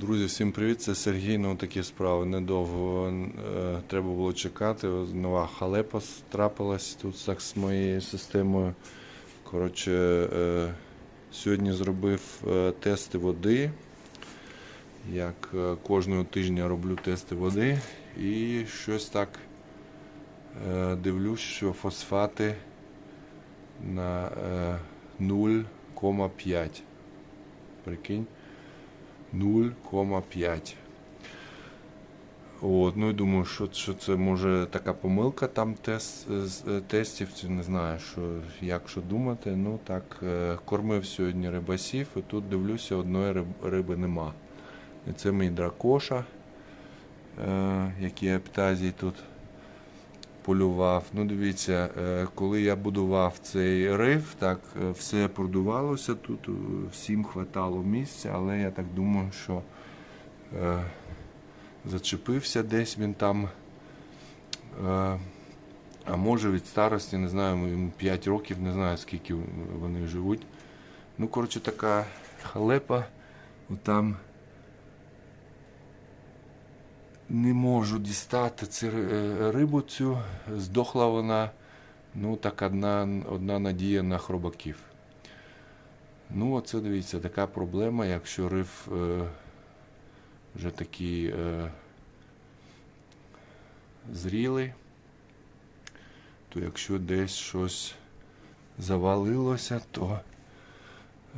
Друзі, всім привіт! Це Сергій. Ну такі справи недовго е, треба було чекати. Нова халепа трапилась тут так з моєю системою. Коротше, е, сьогодні зробив е, тести води. Як кожного тижня роблю тести води. І щось так дивлюсь, що фосфати на е, 0,5. Прикинь. 0,5. От, ну і думаю, що, що це може така помилка там тест, е, тестів, не знаю, що, як що думати. Ну так, е, кормив сьогодні рибасів, і тут дивлюся, одної риб- риби нема. І це мій дракоша, е, який я птазій тут полював. Ну, дивіться, е, коли я будував цей риф, так е, все продувалося тут, е, всім хватало місця, але я так думаю, що е, зачепився десь він там. Е, а може від старості, не знаю, йому 5 років, не знаю скільки вони живуть. Ну, коротше, така халепа. Там не можу дістати цю е, рибу цю. Здохла вона. Ну, так одна, одна надія на хробаків. Ну, оце дивіться, така проблема, якщо риф е, вже такий е, зрілий, то якщо десь щось завалилося, то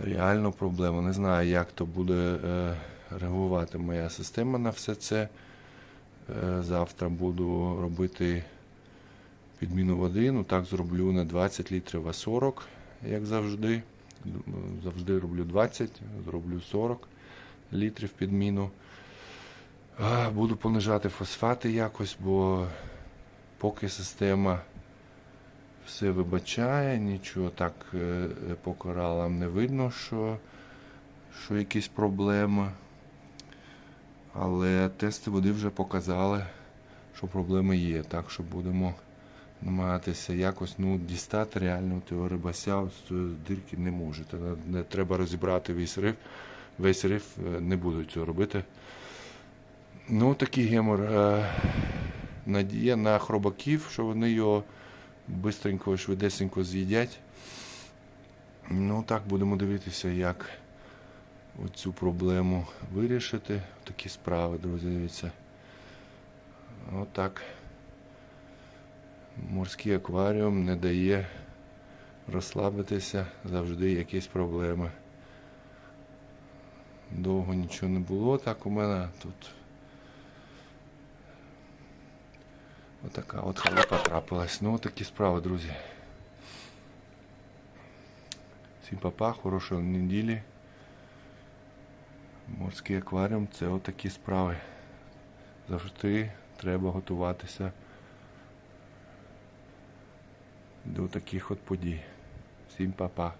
реально проблема. Не знаю, як то буде е, реагувати моя система на все це. Е, Завтра буду робити підміну води. Ну так зроблю не 20 літрів, а 40, як завжди. Завжди роблю 20, зроблю 40 літрів підміну. Буду понижати фосфати якось, бо поки система все вибачає, нічого так е, по коралам не видно, що, що якісь проблеми. Але тести води вже показали, що проблеми є. Так що будемо намагатися якось ну, дістати реально того рибася з дирки не можете. Не треба розібрати весь риф. Весь риф е, не буду цього робити. Ну, такий гемор. Е, Надія на хробаків, що вони його бистренько, швидесенько з'їдять. Ну так, будемо дивитися, як оцю проблему вирішити. Такі справи, друзі, дивіться. Отак. Морський акваріум не дає розслабитися, завжди якісь проблеми. Довго нічого не було так у мене тут. Отака от халепа трапилась. Ну, такі справи, друзі. Всім папа, хорошої неділі. Морський акваріум це отакі справи. Завжди треба готуватися до таких от подій. Всім па-па.